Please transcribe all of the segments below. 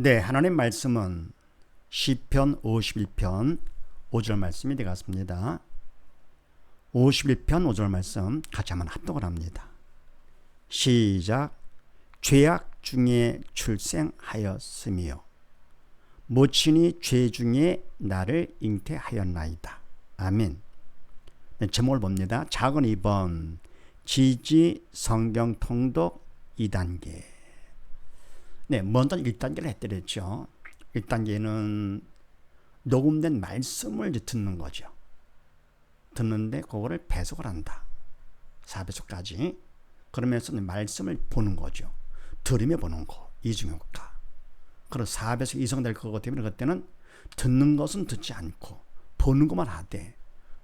네, 하나님 말씀은 시편 51편 5절 말씀이 되겠습니다. 51편 5절 말씀 같이 한번 합독을 합니다. 시작 죄악 중에 출생하였으며 모친이 죄 중에 나를 잉태하였나이다. 아멘. 네, 제목을 봅니다. 작은 2번 지지 성경 통독 2단계. 네, 먼저 1단계를 했더랬죠. 1단계는 녹음된 말씀을 듣는 거죠. 듣는데 그거를 배속을 한다. 4배속까지. 그러면서 말씀을 보는 거죠. 들으며 보는 거. 이중효과. 그런 4배속 이상 될 거기 때문에 그때는 듣는 것은 듣지 않고 보는 것만 하되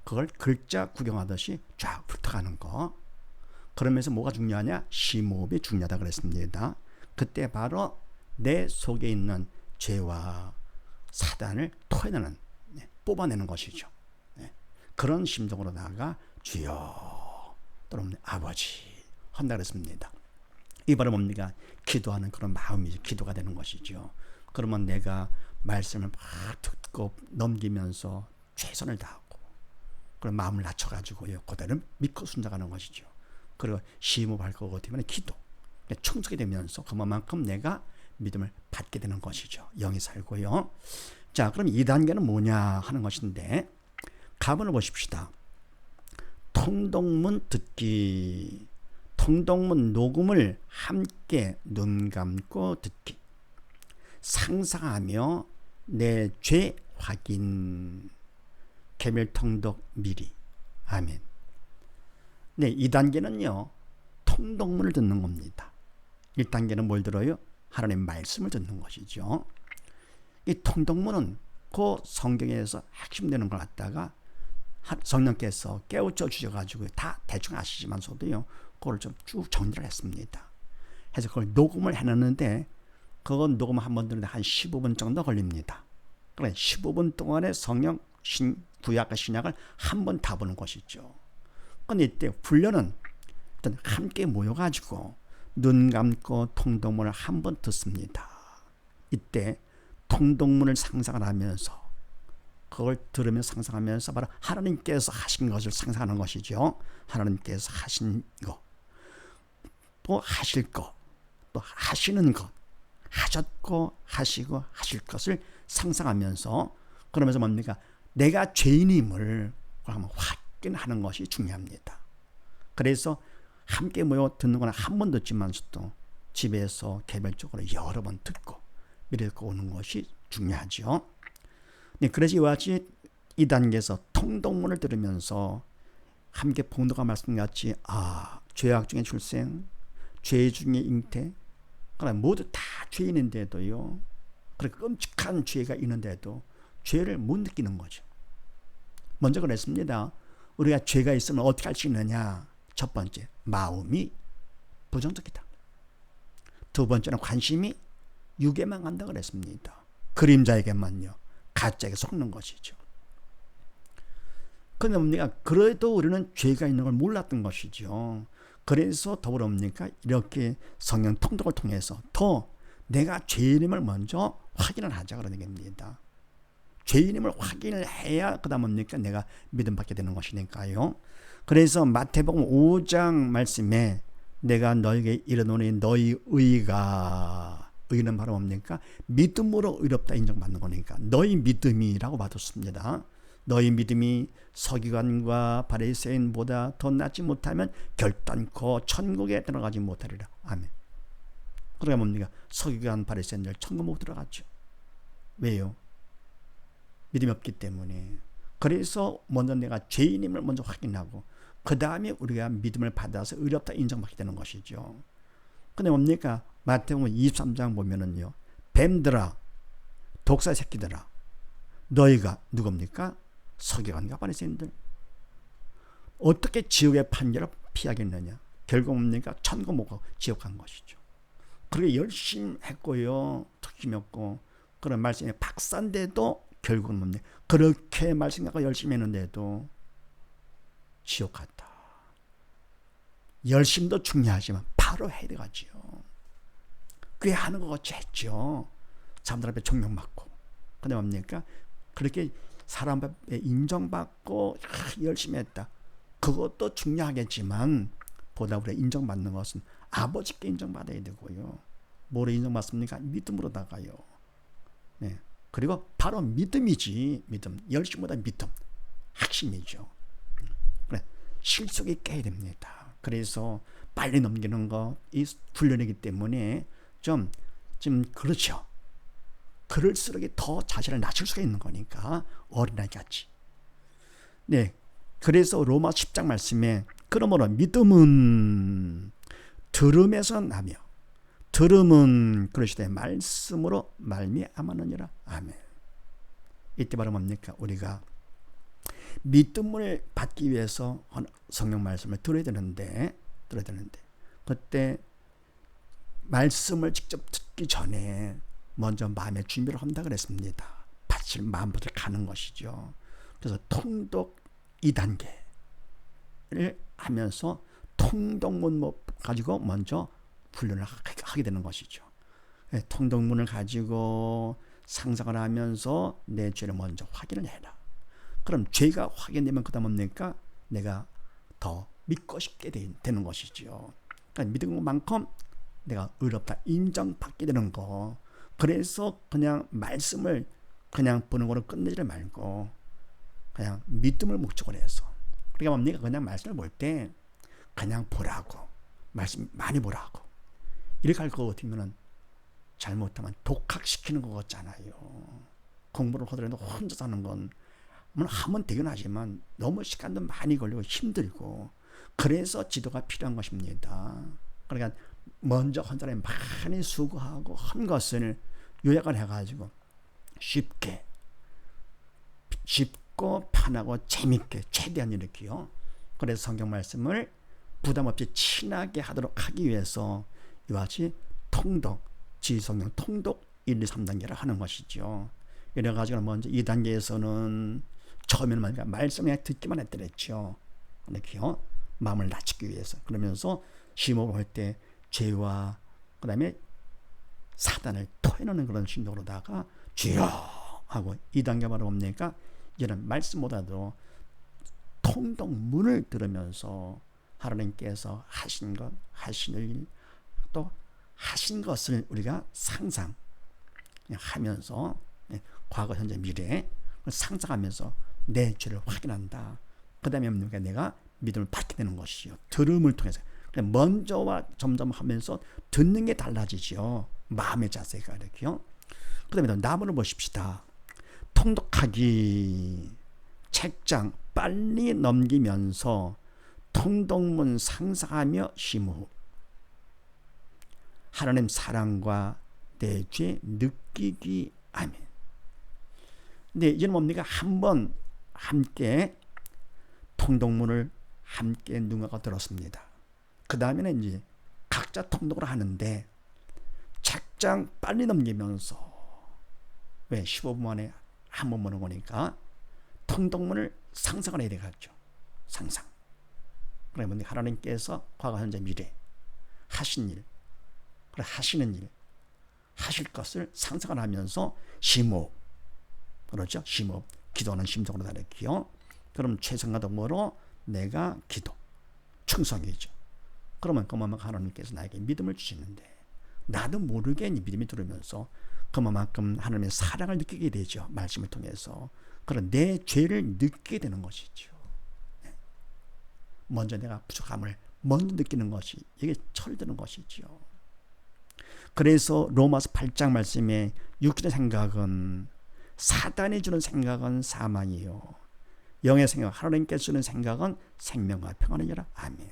그걸 글자 구경하듯이 쫙 훑어가는 거. 그러면서 뭐가 중요하냐? 심호흡이 중요하다 그랬습니다. 그때 바로 내 속에 있는 죄와 사단을 토해내는, 네, 뽑아내는 것이죠. 네, 그런 심정으로 나가 주여 또는 아버지 한다 그랬습니다. 이 바로 뭡니까? 기도하는 그런 마음이 기도가 되는 것이죠. 그러면 내가 말씀을 막 듣고 넘기면서 최선을 다하고 그런 마음을 낮춰가지고요. 그대로 믿고 순종하는 것이죠. 그리고 심호흡할 거고 때문에 기도. 충족이 되면서 그만큼 내가 믿음을 받게 되는 것이죠. 영이 살고요. 자, 그럼 2단계는 뭐냐 하는 것인데 가문을 보십시다. 통독문 듣기. 통독문 녹음을 함께 눈 감고 듣기. 상상하며 내 죄 확인. 개멸통독 미리. 아멘. 네, 2단계는요. 통독문을 듣는 겁니다. 1단계는 뭘 들어요? 하나님 말씀을 듣는 것이죠. 이 통독문은 그 성경에서 핵심되는 걸 갖다가 성령께서 깨우쳐 주셔가지고 다 대충 아시지만서도요, 그걸 좀 쭉 정리를 했습니다. 해서 그걸 녹음을 해놨는데, 그건 녹음 한번 듣는데 한 15분 정도 걸립니다. 그래, 15분 동안에 성령 신, 구약과 신약을 한 번 다 보는 것이죠. 근데 이때 훈련은 일단 함께 모여가지고 눈 감고 통독문을 한 번 듣습니다. 이때 통독문을 상상을 하면서 그걸 들으며 상상하면서 바로 하나님께서 하신 것을 상상하는 것이죠. 하나님께서 하신 것, 또 하실 것, 또 하시는 것, 하셨고 하시고 하실 것을 상상하면서 그러면서 뭡니까? 내가 죄인임을 확인하는 것이 중요합니다. 그래서 함께 모여 듣는 거는 한 번 듣지만서도 집에서 개별적으로 여러 번 듣고 믿고 오는 것이 중요하죠. 네, 그래서 이와 같이 이 단계에서 통독문을 들으면서 함께 봉도가 말씀같이 아 죄악 중에 출생, 죄 중에 잉태, 그러나 모두 다 죄인인데도요. 그렇게 끔찍한 죄가 있는데도 죄를 못 느끼는 거죠. 먼저 그랬습니다. 우리가 죄가 있으면 어떻게 할 수 있느냐? 첫 번째, 마음이 부정적이다. 두 번째는 관심이 육에만 간다 그랬습니다. 그림자에게만요. 가짜에게 속는 것이죠. 그런데 뭡니까? 그래도 우리는 죄가 있는 걸 몰랐던 것이죠. 그래서 더불어 뭡니까? 이렇게 성령 통독을 통해서 더 내가 죄인임을 먼저 확인을 하자 그러는 겁니다. 죄인임을 확인을 해야 그다음 뭡니까? 내가 믿음 받게 되는 것이니까요. 그래서 마태복음 5장 말씀에 내가 너에게 이르노니 너희 의가 의는 바로 뭡니까? 믿음으로 의롭다 인정받는 거니까 너희 믿음이라고 받았습니다. 너희 믿음이 서기관과 바리새인보다 더 낫지 못하면 결단코 천국에 들어가지 못하리라. 아멘. 그러니까 뭡니까? 서기관 바리새인들 천국 못 들어갔죠. 왜요? 믿음이 없기 때문에. 그래서 먼저 내가 죄인임을 먼저 확인하고 그 다음에 우리가 믿음을 받아서 의롭다 인정받게 되는 것이죠. 근데 뭡니까? 마태복음 23장 보면은요. 뱀들아, 독사 새끼들아, 너희가 누굽니까? 서기관과 바리새인들. 어떻게 지옥의 판결을 피하겠느냐? 결국 뭡니까? 천국 못 가고 지옥 간 것이죠. 그렇게 열심히 했고요. 특심했고 그런 말씀에 박사인데도 결국은 뭡니까? 그렇게 말씀하고 열심히 했는데도 지옥 갔다. 열심도 중요하지만 바로 해야 되겠지요. 꽤 하는 것 같이 했죠. 사람들 앞에 존경받고 그다음에 뭡니까? 그렇게 사람 앞에 인정받고 열심히 했다. 그것도 중요하겠지만 보다 우리가 인정받는 것은 아버지께 인정받아야 되고요. 뭐로 인정받습니까? 믿음으로다가요. 네. 그리고 바로 믿음이지 믿음 열심보다 믿음 핵심이죠. 그래 실속이 깨야 됩니다. 그래서 빨리 넘기는 거 이 훈련이기 때문에 좀 좀 그렇죠. 그럴수록 더 자신을 낮출 수가 있는 거니까 어린아이 같이. 네. 그래서 로마 10장 말씀에 그러므로 믿음은 들음에서 나며 들음은 그러시되 말씀으로 말미암았느니라. 아멘. 이때 바로 뭡니까? 우리가 믿음을 받기 위해서 성경 말씀을 들어야 되는데 들어야 되는데 그때 말씀을 직접 듣기 전에 먼저 마음의 준비를 한다 그랬습니다. 바칠 마음부터 가는 것이죠. 그래서 통독 2단계를 하면서 통독문 가지고 먼저 훈련을 하게 되는 것이죠. 예, 통독문을 가지고 상상을 하면서 내 죄를 먼저 확인을 해라. 그럼 죄가 확인되면 그다음 뭡니까? 내가 더 믿고 싶게 되는 것이죠. 그러니까 믿은 것만큼 내가 의롭다 인정받게 되는 거. 그래서 그냥 말씀을 그냥 보는 거로 끝내지 말고 그냥 믿음을 목적으로 해서 그러니까 뭡니까? 그냥 말씀을 볼 때 그냥 보라고 말씀 많이 보라고 이렇게 할거 같으면은 잘못하면 독학시키는 것 같잖아요. 공부를 하더라도 혼자 사는 건 하면 되긴 하지만 너무 시간도 많이 걸리고 힘들고 그래서 지도가 필요한 것입니다. 그러니까 먼저 한 사람이 많이 수고하고 한 것을 요약을 해가지고 쉽게 쉽고 편하고 재밌게 최대한 이렇게요. 그래서 성경 말씀을 부담 없이 친하게 하도록 하기 위해서 이와 같이 통독, 지성경 통독 1, 2, 3단계를 하는 것이죠. 이래가지고 먼저 2단계에서는 처음에는 말씀을 듣기만 했더랬죠. 이렇게요. 마음을 낮추기 위해서. 그러면서 심호흡을 할때 죄와 그 다음에 사단을 토해내는 그런 신도로다가 주여 하고 2단계 바로 뭡니까? 이런 말씀보다도 통독문을 들으면서 하나님께서 하신 것, 하신 일, 또 하신 것을 우리가 상상하면서 예, 과거, 현재, 미래 상상하면서 내 죄를 확인한다. 그 다음에 뭡니까? 내가 믿음을 받게 되는 것이요. 들음을 통해서. 먼저와 점점 하면서 듣는 게 달라지죠. 마음의 자세가 이렇게요. 그 다음에 나무를 보십시다. 통독하기, 책장 빨리 넘기면서 통독문 상상하며 심호흡. 하나님 사랑과 내죄 느끼기 아멘. 근데 이제는 뭡니까? 한번 함께 통독문을 함께 누군가가 들었습니다. 그 다음에는 이제 각자 통독을 하는데 책장 빨리 넘기면서 왜 15분 만에 한 번 보는 거니까 통독문을 상상을 해야 되겠죠. 상상. 그러면 하나님께서 과거, 현재, 미래 하신 일, 그래 하시는 일, 하실 것을 상상을 하면서 심호, 그렇죠? 심호, 기도하는 심정으로 다르기요. 그럼 최선과 동으로 내가 기도, 충성이죠. 그러면 그만큼 하나님께서 나에게 믿음을 주시는데 나도 모르게 믿음이 들으면서 그만큼 하나님의 사랑을 느끼게 되죠. 말씀을 통해서. 그런 내 죄를 느끼게 되는 것이죠. 네. 먼저 내가 부족함을 먼저 느끼는 것이 이게 철드는 것이죠. 그래서 로마서 8장 말씀에 육신의 생각은 사단이 주는 생각은 사망이요. 영의 생각, 하나님께 주는 생각은 생명과 평안이라. 아멘.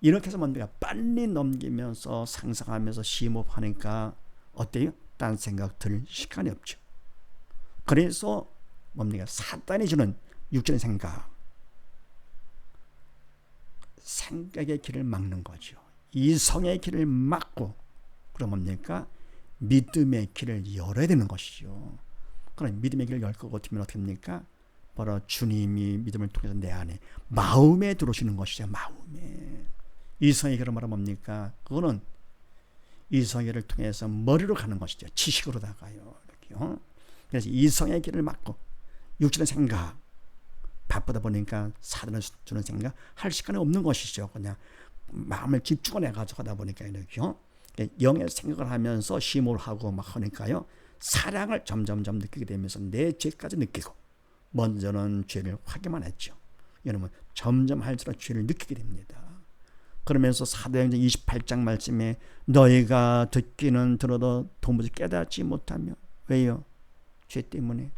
이렇게 해서 뭔가 빨리 넘기면서 상상하면서 심호흡하니까 어때요? 딴 생각 들 시간이 없죠. 그래서 뭡니까? 사단이 주는 육신의 생각. 생각의 길을 막는 거죠. 이성의 길을 막고, 그럼 뭡니까? 믿음의 길을 열어야 되는 것이죠. 그럼 믿음의 길을 열것 같으면 어떻게 됩니까? 바로 주님이 믿음을 통해서 내 안에 마음에 들어오시는 것이죠. 마음에. 이성의 길을 말하면 뭡니까? 그거는 이성애를 통해서 머리로 가는 것이죠. 지식으로다가요. 이렇게요. 그래서 이성의 길을 막고 육신의 생각 바쁘다 보니까 사단을 주는 생각 할 시간이 없는 것이죠. 그냥 마음을 집중을 해가지고 하다 보니까 이렇게요. 영의 생각을 하면서 심호를 하고 막 하니까요. 사랑을 점점점 느끼게 되면서 내 죄까지 느끼고 먼저는 죄를 확인만 했죠. 여러분 점점 할수록 죄를 느끼게 됩니다. 그러면서 사도행전 28장 말씀에 너희가 듣기는 들어도 도무지 깨닫지 못하며 왜요? 죄 때문에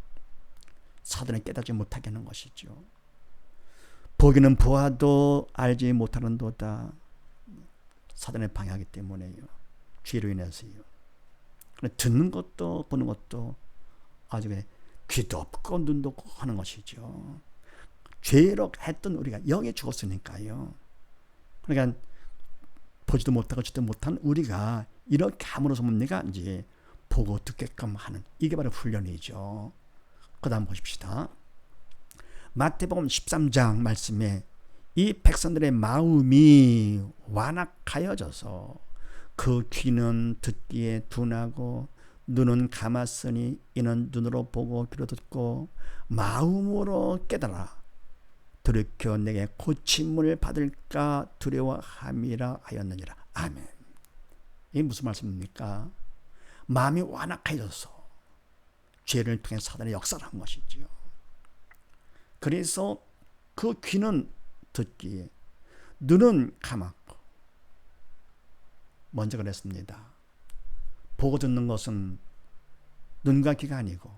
사도는 깨닫지 못하게 하는 것이죠. 보기는 보아도 알지 못하는 도다. 사단의 방해하기 때문에요. 죄로 인해서요. 듣는 것도 보는 것도 아주 귀도 없고 눈도 없고 하는 것이죠. 죄로 했던 우리가 영에 죽었으니까요. 그러니까 보지도 못하고 듣지도 못한 우리가 이렇게 함으로써 뭡니까? 이제 보고 듣게끔 하는 이게 바로 훈련이죠. 그 다음 보십시다. 마태복음 13장 말씀에 이 백성들의 마음이 완악하여져서 그 귀는 듣기에 둔하고 눈은 감았으니 이는 눈으로 보고 귀로 듣고 마음으로 깨달아 돌이켜 내게 고침을 받을까 두려워함이라 하였느니라. 아멘. 이게 무슨 말씀입니까? 마음이 완악해져서 죄를 통해 사단의 역사를 한 것이지요. 그래서 그 귀는 듣기에 눈은 감았고 먼저 그랬습니다. 보고 듣는 것은 눈과 귀가 아니고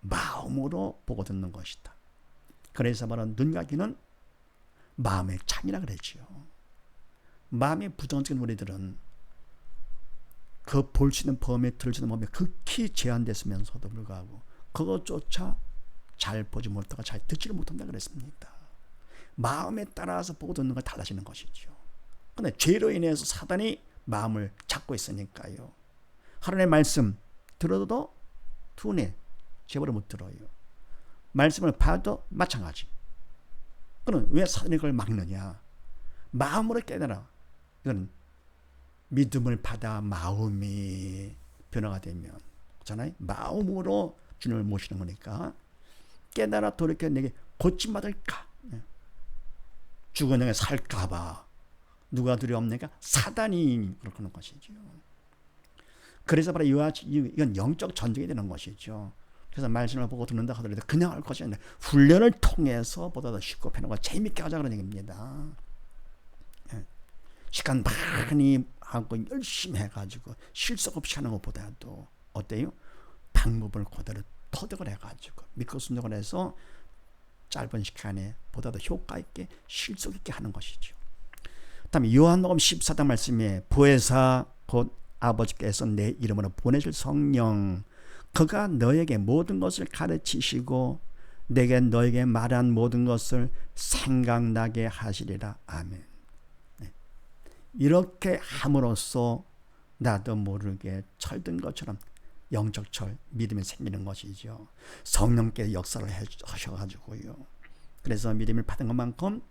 마음으로 보고 듣는 것이다. 그래서 바로 눈과 귀는 마음의 창이라 그랬지요. 마음이 부정적인 우리들은 그 볼 수 있는 범위에 들을 수 있는 범위에 극히 제한됐으면서도 불구하고 그것조차 잘 보지 못하고 잘 듣지를 못한다 그랬습니다. 마음에 따라서 보고 듣는 걸 달라지는 것이죠. 그런데 죄로 인해서 사단이 마음을 잡고 있으니까요. 하나님의 말씀 들어도 두뇌 제대로 못 들어요. 말씀을 봐도 마찬가지. 그럼 왜 그걸 막느냐? 마음으로 깨달아. 이건 믿음을 받아 마음이 변화가 되면 그잖아요. 마음으로 주님을 모시는 거니까 깨달아 돌이켜 내게 고침 받을까? 예. 죽은 영에 살까봐 누가 두려움니까? 사단이 그렇게 하는 것이죠. 그래서 바로 이와 이건 영적 전쟁이 되는 것이죠. 그래서 말씀을 보고 듣는다 하더라도 그냥 할 것이 아니라 훈련을 통해서 보다 더 쉽고 편하고 재밌게 하자 그런 얘기입니다. 예. 시간 많이 하고 열심히 해가지고 실속 없이 하는 것보다도 어때요? 방법을 그대로 터득을 해가지고 믿고 순종을 해서 짧은 시간에 보다 더 효과 있게 실속 있게 하는 것이죠. 다음에 요한복음 14장 말씀에 보혜사 곧 아버지께서 내 이름으로 보내실 성령 그가 너에게 모든 것을 가르치시고 내게 너에게 말한 모든 것을 생각나게 하시리라. 아멘. 네. 이렇게 함으로써 나도 모르게 철든 것처럼 영적 철, 믿음이 생기는 것이죠. 성령께 역사를 하셔가지고요. 그래서 믿음을 받은 것만큼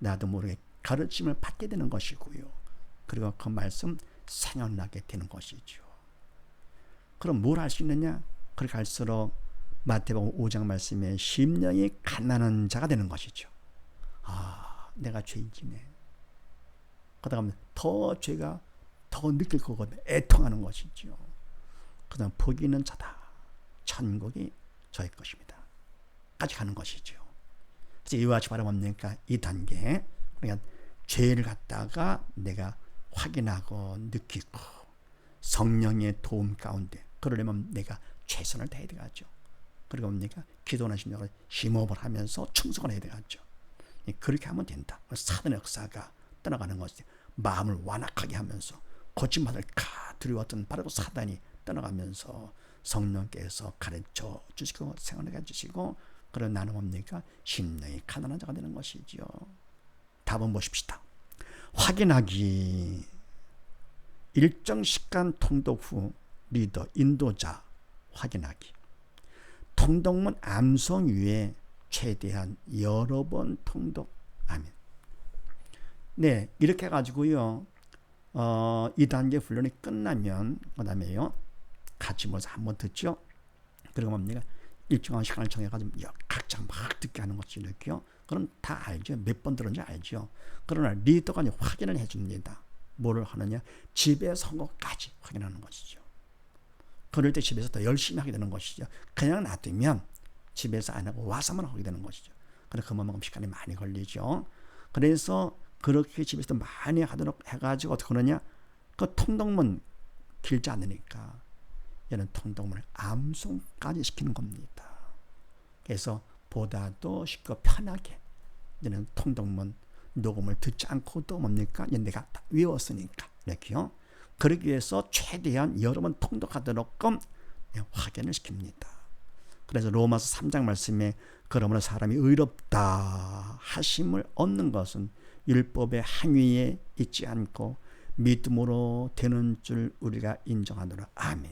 나도 모르게 가르침을 받게 되는 것이고요. 그리고 그 말씀 생각나게 되는 것이죠. 그럼 뭘 할 수 있느냐? 그렇게 할수록 마태복음 5장 말씀에 심령이 가난한 자가 되는 것이죠. 아, 내가 죄인이네. 그러다 더 죄가 더 느낄 거거든. 애통하는 것이죠. 그 다음 복이 있는 자다. 천국이 저의 것입니다. 까지 가는 것이죠. 그래서 이와 같이 바라봅니까? 이 단계. 그러니까 죄를 갖다가 내가 확인하고 느끼고 성령의 도움 가운데 그러려면 내가 최선을 다해야 되겠죠. 그리고 뭡니까? 기도나 심령을 심호흡을 하면서 충성을 해야 되겠죠. 그렇게 하면 된다. 사단의 역사가 떠나가는 것이 마음을 완악하게 하면서 고침받을까 두려웠던 바로 사단이 떠나가면서 성령께서 가르쳐 주시고 생활해 주시고 그런 나는 뭡니까? 심령이 가난한 자가 되는 것이지요. 답은 보십시다. 확인하기 일정 시간 통독 후 리더 인도자 확인하기 통독문 암송 위에 최대한 여러 번 통독 아멘. 네 이렇게 가지고요 어, 2단계 훈련이 끝나면 그다음에요. 같이 모여서 한 번 듣죠. 그리고 뭡니까? 일정한 시간을 정해 가지고 각자 막 듣게 하는 것이 이렇게요. 그럼 다 알죠. 몇 번 들었는지 알죠. 그러나 리더가 확인을 해줍니다. 뭐를 하느냐? 집에서 한 것까지 확인하는 것이죠. 그럴 때 집에서 더 열심히 하게 되는 것이죠. 그냥 놔두면 집에서 안 하고 와서만 하게 되는 것이죠. 그래서 그만큼 시간이 많이 걸리죠. 그래서 그렇게 집에서 많이 하도록 해가지고 어떻게 하느냐? 그 통독문 길지 않으니까 얘는 통독문을 암송까지 시키는 겁니다. 그래서 보다도 쉽고 편하게 얘는 통독문 녹음을 듣지 않고도 뭡니까? 내가 다 외웠으니까 이렇게요. 그러기 위해서 최대한 여러 번 통독하도록끔 확인을 시킵니다. 그래서 로마서 3장 말씀에 그러므로 사람이 의롭다 하심을 얻는 것은 율법의 항위에 있지 않고 믿음으로 되는 줄 우리가 인정하노라. 아멘.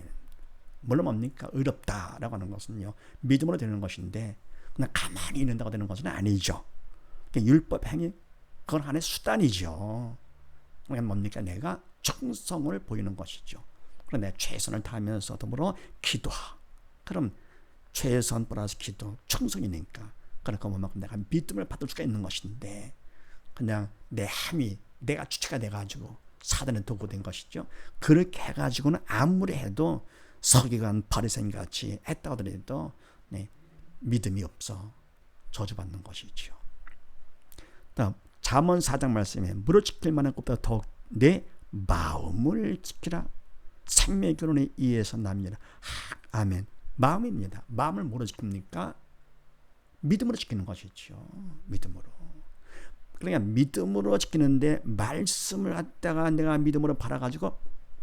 물론 뭡니까? 의롭다라고 하는 것은요. 믿음으로 되는 것인데 그냥 가만히 있는다고 되는 것은 아니죠. 율법 행위 그건 하나의 수단이죠. 그냥 뭡니까? 내가 정성을 보이는 것이죠. 그럼 내 최선을 다하면서 더불어 기도하. 그럼 최선 플러스 기도 청성이니까 그러니까 그만큼 내가 믿음을 받을 수가 있는 것인데 그냥 내 함이 내가 주체가 돼가지고 사단의 도구 된 것이죠. 그렇게 해가지고는 아무리 해도 서기관 바리새인 같이 했다 하더라도 네, 믿음이 없어 저주받는 것이죠. 다음 잠언 4장 말씀에 무릇 지킬 만한 것보다 더욱 내 마음을 지키라 생명의 결론에 의해서 납니다. 아멘. 마음입니다. 마음을 뭐로 지킵니까? 믿음으로 지키는 것이죠. 믿음으로. 그러니까 믿음으로 지키는데 말씀을 갖다가 내가 믿음으로 받아가지고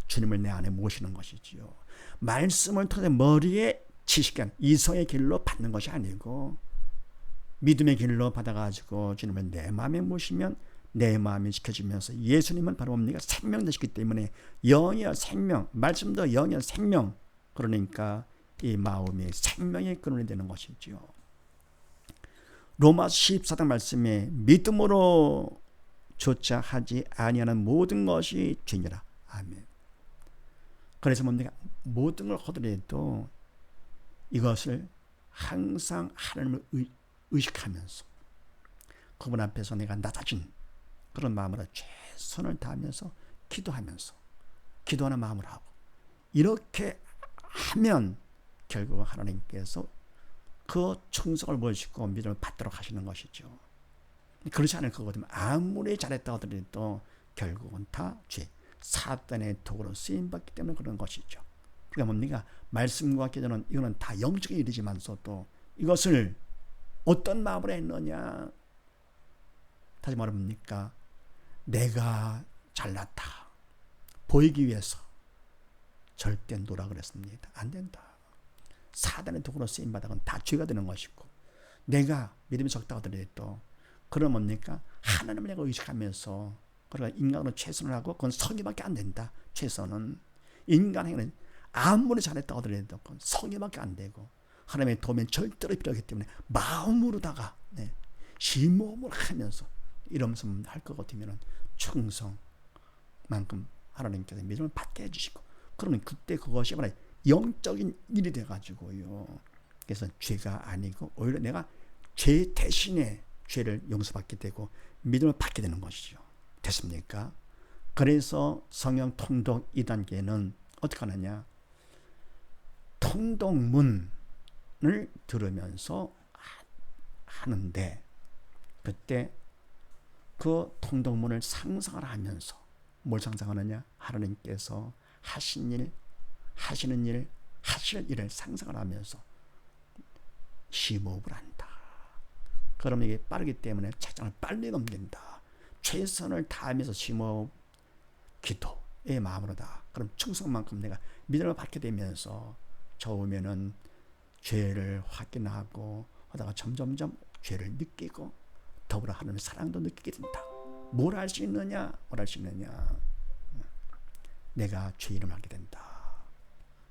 주님을 내 안에 모시는 것이지요. 말씀을 통해 머리에 지식한 이성의 길로 받는 것이 아니고 믿음의 길로 받아가지고 주님을 내 마음에 모시면 내 마음이 지켜지면서 예수님은 바로 뭡니까? 생명 되시기 때문에 영이여 생명, 말씀도 영이여 생명. 그러니까 이 마음이 생명의 근원이 되는 것이지요. 로마서 14장 말씀에 믿음으로 조차 하지 아니하는 모든 것이 죄니라. 아멘. 그래서 뭡니까? 모든 걸 하더라도 이것을 항상 하나님을 의, 의식하면서 그분 앞에서 내가 낮아진 그런 마음으로 최선을 다하면서 기도하면서 기도하는 마음을 하고 이렇게 하면 결국 하나님께서 그 충성을 보시고 믿음을 받도록 하시는 것이죠. 그렇지 않을 거거든요. 아무리 잘했다 하더라도 결국은 다 죄, 사단의 도구로 쓰임받기 때문에 그런 것이죠. 그러니까 뭡니까? 말씀과 기도는 이거는 다 영적인 일이지만서도 이것을 어떤 마음으로 했느냐? 다시 말합니까? 내가 잘났다. 보이기 위해서 절대 노라 그랬습니다. 안 된다. 사단의 도구로 쓰임 바닥은 다 죄가 되는 것이고 내가 믿음이 적다 하더라도 그럼 뭡니까? 하나님을 내가 의식하면서 그러니까 인간으로 최선을 하고 그건 성의밖에 안 된다. 최선은 인간 행위는 아무리 잘했다 하더라도 성의밖에 안 되고 하나님의 도움이 절대로 필요하기 때문에 마음으로다가 네, 심호흡을 하면서 이러면서 할 것 같으면 충성만큼 하나님께서 믿음을 받게 해주시고 그러면 그때 그것이 바로 영적인 일이 돼가지고요. 그래서 죄가 아니고 오히려 내가 죄 대신에 죄를 용서받게 되고 믿음을 받게 되는 것이죠. 됐습니까? 그래서 성령 통독 2단계는 어떻게 하느냐? 통독문을 들으면서 하는데 그때 그 통독문을 상상을 하면서 뭘 상상하느냐? 하나님께서 하신 일, 하시는 일, 하실 일을 상상을 하면서 심호흡을 한다. 그럼 이게 빠르기 때문에 책장을 빨리 넘긴다. 최선을 다하면서 심호흡, 기도의 마음으로다. 그럼 충성만큼 내가 믿음을 받게 되면서 처음에는 죄를 확인하고 하다가 점점점 죄를 느끼고 더불어 하나님의 사랑도 느끼게 된다. 뭘할수 있느냐? 뭘할수 있느냐? 내가 죄 이름을 알게 된다.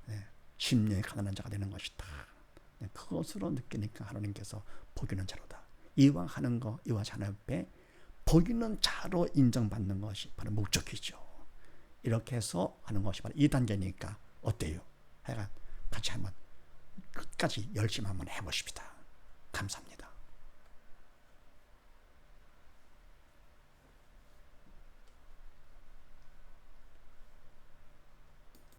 네, 심령에 가난한 자가 되는 것이다. 네, 그것으로 느끼니까 하나님께서 복이는 자로다. 이와 하는 거, 이와 자녀 앞에 복있는 자로 인정받는 것이 바로 목적이죠. 이렇게 해서 하는 것이 바로 2단계니까 어때요? 하여간 같이 한번 끝까지 열심히 한번 해보십시다. 감사합니다.